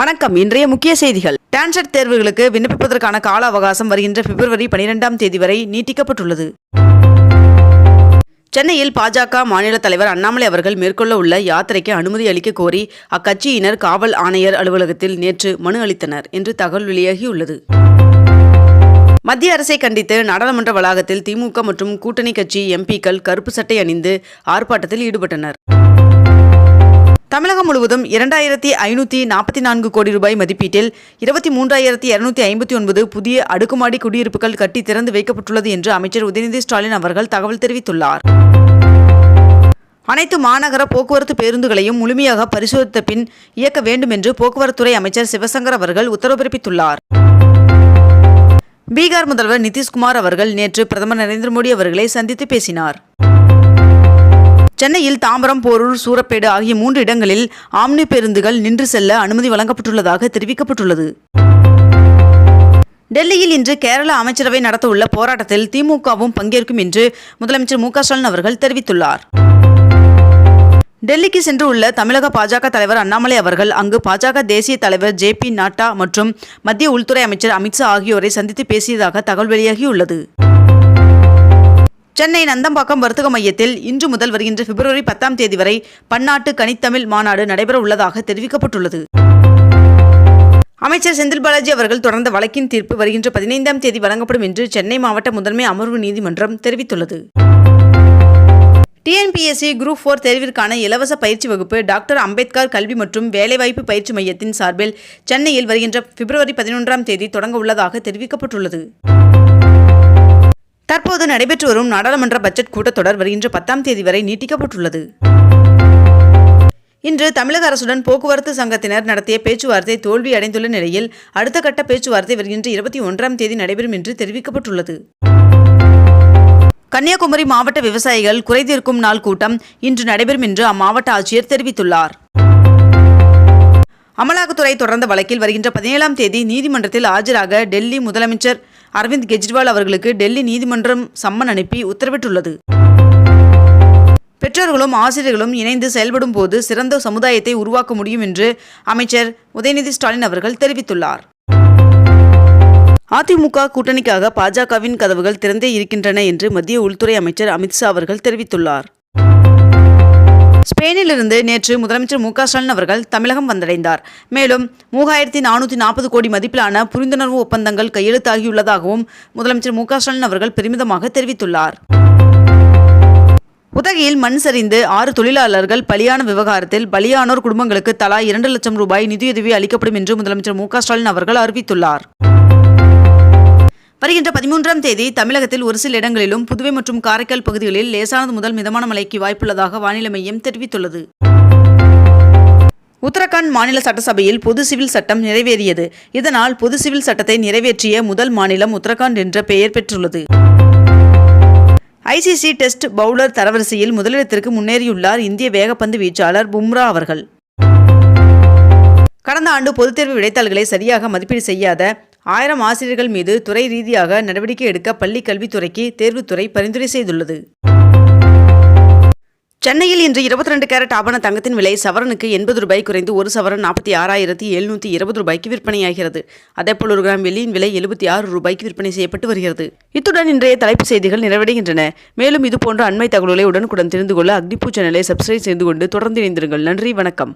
வணக்கம். இன்றைய முக்கிய செய்திகள். டான்செட் தேர்வுகளுக்கு விண்ணப்பிப்பதற்கான கால அவகாசம் வருகின்ற பிப்ரவரி பனிரெண்டாம் தேதி வரை நீட்டிக்கப்பட்டுள்ளது. சென்னையில் பாஜக மாநில தலைவர் அண்ணாமலை அவர்கள் மேற்கொள்ள உள்ள யாத்திரைக்கு அனுமதி அளிக்க கோரி அக்கட்சியினர் காவல் ஆணையர் அலுவலகத்தில் நேற்று மனு அளித்தனர் என்று தகவல் வெளியாகியுள்ளது. மத்திய அரசை கண்டித்து நாடாளுமன்ற வளாகத்தில் திமுக மற்றும் கூட்டணி கட்சி எம்பிக்கள் கருப்பு சட்டை அணிந்து ஆர்ப்பாட்டத்தில் ஈடுபட்டனர். தமிழகம் முழுவதும் இரண்டாயிரத்தி ஐநூற்றி நாற்பத்தி நான்கு கோடி ரூபாய் மதிப்பீட்டில் இருபத்தி மூன்றாயிரத்தி இருநூத்தி ஐம்பத்தி ஒன்பது புதிய அடுக்குமாடி குடியிருப்புகள் கட்டி திறந்து வைக்கப்பட்டுள்ளது என்று அமைச்சர் உதயநிதி ஸ்டாலின் அவர்கள் தகவல் தெரிவித்துள்ளார். அனைத்து மாநகர போக்குவரத்து பேருந்துகளையும் முழுமையாக பரிசோதித்த பின் இயக்க வேண்டும் என்று போக்குவரத்துறை அமைச்சர் சிவசங்கர் அவர்கள் உத்தரவு பிறப்பித்துள்ளார். பீகார் முதல்வர் நிதிஷ்குமார் அவர்கள் நேற்று பிரதமர் நரேந்திர மோடி அவர்களை சந்தித்து பேசினார். சென்னையில் தாம்பரம் போரூர் சூரப்பேடு ஆகிய மூன்று இடங்களில் ஆம்னி பேருந்துகள் நின்று செல்ல அனுமதி வழங்கப்பட்டுள்ளதாக தெரிவிக்கப்பட்டுள்ளது. டெல்லியில் இன்று கேரள அமைச்சரவை நடத்தவுள்ள போராட்டத்தில் திமுகவும் பங்கேற்கும் என்று முதலமைச்சர் மு ஸ்டாலின் அவர்கள் தெரிவித்துள்ளார். டெல்லிக்கு சென்று உள்ள தமிழக பாஜக தலைவர் அண்ணாமலை அவர்கள் அங்கு பாஜக தேசிய தலைவர் ஜே பி நட்டா மற்றும் மத்திய உள்துறை அமைச்சர் அமித்ஷா ஆகியோரை சந்தித்து பேசியதாக தகவல் வெளியாகியுள்ளது. சென்னை நந்தம்பாக்கம் வர்த்தக மையத்தில் இன்று முதல் வருகின்ற பிப்ரவரி பத்தாம் தேதி வரை பன்னாட்டு கனித்தமிழ் மாநாடு நடைபெற உள்ளதாக தெரிவிக்கப்பட்டுள்ளது. அமைச்சர் செந்தில் பாலாஜி அவர்கள் தொடர்ந்த வழக்கின் தீர்ப்பு வருகின்ற பதினைந்தாம் தேதி வழங்கப்படும் என்று சென்னை மாவட்ட முதன்மை அமர்வு நீதிமன்றம் தெரிவித்துள்ளது. டிஎன்பிஎஸ்சி குரூப் ஃபோர் தேர்விற்கான இலவச பயிற்சி வகுப்பு டாக்டர் அம்பேத்கர் கல்வி மற்றும் வேலைவாய்ப்பு பயிற்சி மையத்தின் சார்பில் சென்னையில் வருகின்ற பிப்ரவரி பதினொன்றாம் தேதி தொடங்க உள்ளதாக தெரிவிக்கப்பட்டுள்ளது. தற்போது நடைபெற்று வரும் நாடாளுமன்ற பட்ஜெட் கூட்டத்தொடர் வருகின்ற பத்தாம் தேதி வரை நீட்டிக்கப்பட்டுள்ளது. இன்று தமிழக அரசுடன் போக்குவரத்து சங்கத்தினர் நடத்திய பேச்சுவார்த்தை தோல்வி அடைந்துள்ள நிலையில் அடுத்த கட்ட பேச்சுவார்த்தை வருகின்ற இருபத்தி ஒன்றாம் தேதி நடைபெறும் என்று தெரிவிக்கப்பட்டுள்ளது. கன்னியாகுமரி மாவட்ட விவசாயிகள் குறைதீர்க்கும் நாள் கூட்டம் இன்று நடைபெறும் என்று அம்மாவட்ட ஆட்சியர் தெரிவித்துள்ளார். அமலாக்கத்துறை தொடர்ந்த வழக்கில் வருகின்ற பதினேழாம் தேதி நீதிமன்றத்தில் ஆஜராக டெல்லி முதலமைச்சர் அரவிந்த் கெஜ்ரிவால் அவர்களுக்கு டெல்லி நீதிமன்றம் சம்மன் அனுப்பி உத்தரவிட்டுள்ளது. பெற்றோர்களும் ஆசிரியர்களும் இணைந்து செயல்படும் போது சிறந்த சமுதாயத்தை உருவாக்க முடியும் என்று அமைச்சர் உதயநிதி ஸ்டாலின் அவர்கள் தெரிவித்துள்ளார். அதிமுக கூட்டணிக்காக பாஜகவின் கதவுகள் திறந்தே இருக்கின்றன என்று மத்திய உள்துறை அமைச்சர் அமித்ஷா அவர்கள் தெரிவித்துள்ளார். ஸ்பெயினிலிருந்து நேற்று முதலமைச்சர் மு க ஸ்டாலின் அவர்கள் தமிழகம் வந்தடைந்தார். மேலும் மூவாயிரத்தி நானூற்றி நாற்பது கோடி மதிப்பிலான புரிந்துணர்வு ஒப்பந்தங்கள் கையெழுத்தாகியுள்ளதாகவும் முதலமைச்சர் மு க ஸ்டாலின் அவர்கள் பெருமிதமாக தெரிவித்துள்ளார். உதகையில் மண் சரிந்து ஆறு தொழிலாளர்கள் பலியான விவகாரத்தில் பலியானோர் குடும்பங்களுக்கு தலா இரண்டு லட்சம் ரூபாய் நிதியுதவி அளிக்கப்படும் என்று முதலமைச்சர் மு க ஸ்டாலின் அவர்கள் அறிவித்துள்ளார். வருகின்ற பதிமூன்றாம் தேதி தமிழகத்தில் ஒரு சில இடங்களிலும் புதுவை மற்றும் காரைக்கால் பகுதிகளில் லேசானது முதல் மிதமான மழைக்கு வாய்ப்புள்ளதாக வானிலை மையம் தெரிவித்துள்ளது. உத்தரகாண்ட் மாநில சட்டசபையில் பொது சிவில் சட்டம் நிறைவேறியது. இதனால் பொது சிவில் சட்டத்தை நிறைவேற்றிய முதல் மாநிலம் உத்தரகாண்ட் என்ற பெயர் பெற்றுள்ளது. ஐசிசி டெஸ்ட் பவுலர் தரவரிசையில் முதலிடத்திற்கு முன்னேறியுள்ளார் இந்திய வேகப்பந்து வீச்சாளர் பும்ரா அவர்கள். கடந்த ஆண்டு பொதுத்தேர்வு விடைத்தாள்களை சரியாக மதிப்பீடு செய்யாத ஆயிரம் ஆசிரியர்கள் மீது துறை ரீதியாக நடவடிக்கை எடுக்க பள்ளி கல்வித்துறைக்கு தேர்வுத்துறை பரிந்துரை செய்துள்ளது. சென்னையில் இன்று இருபத்தி ரெண்டு கேரட் ஆபண தங்கத்தின் விலை சவரனுக்கு எண்பது ரூபாய் குறைந்து ஒரு சவரன் நாற்பத்தி ஆறாயிரத்தி எழுநூற்றி இருபது ரூபாய்க்கு விற்பனையாகிறது. அதேபோல் ஒரு கிராம் வெள்ளியின் விலை எழுபத்தி ஆறு ரூபாய்க்கு விற்பனை செய்யப்பட்டு வருகிறது. இத்துடன் இன்றைய தலைப்புச் செய்திகள் நிறைவடைகின்றன. மேலும் இதுபோன்ற அண்மை தகவல்களை உடனுக்குடன் தெரிந்து கொள்ள அக்னிபூ சேனலை சப்ஸ்கிரைப் செய்து கொண்டு தொடர்ந்து இணைந்திருங்கள். நன்றி வணக்கம்.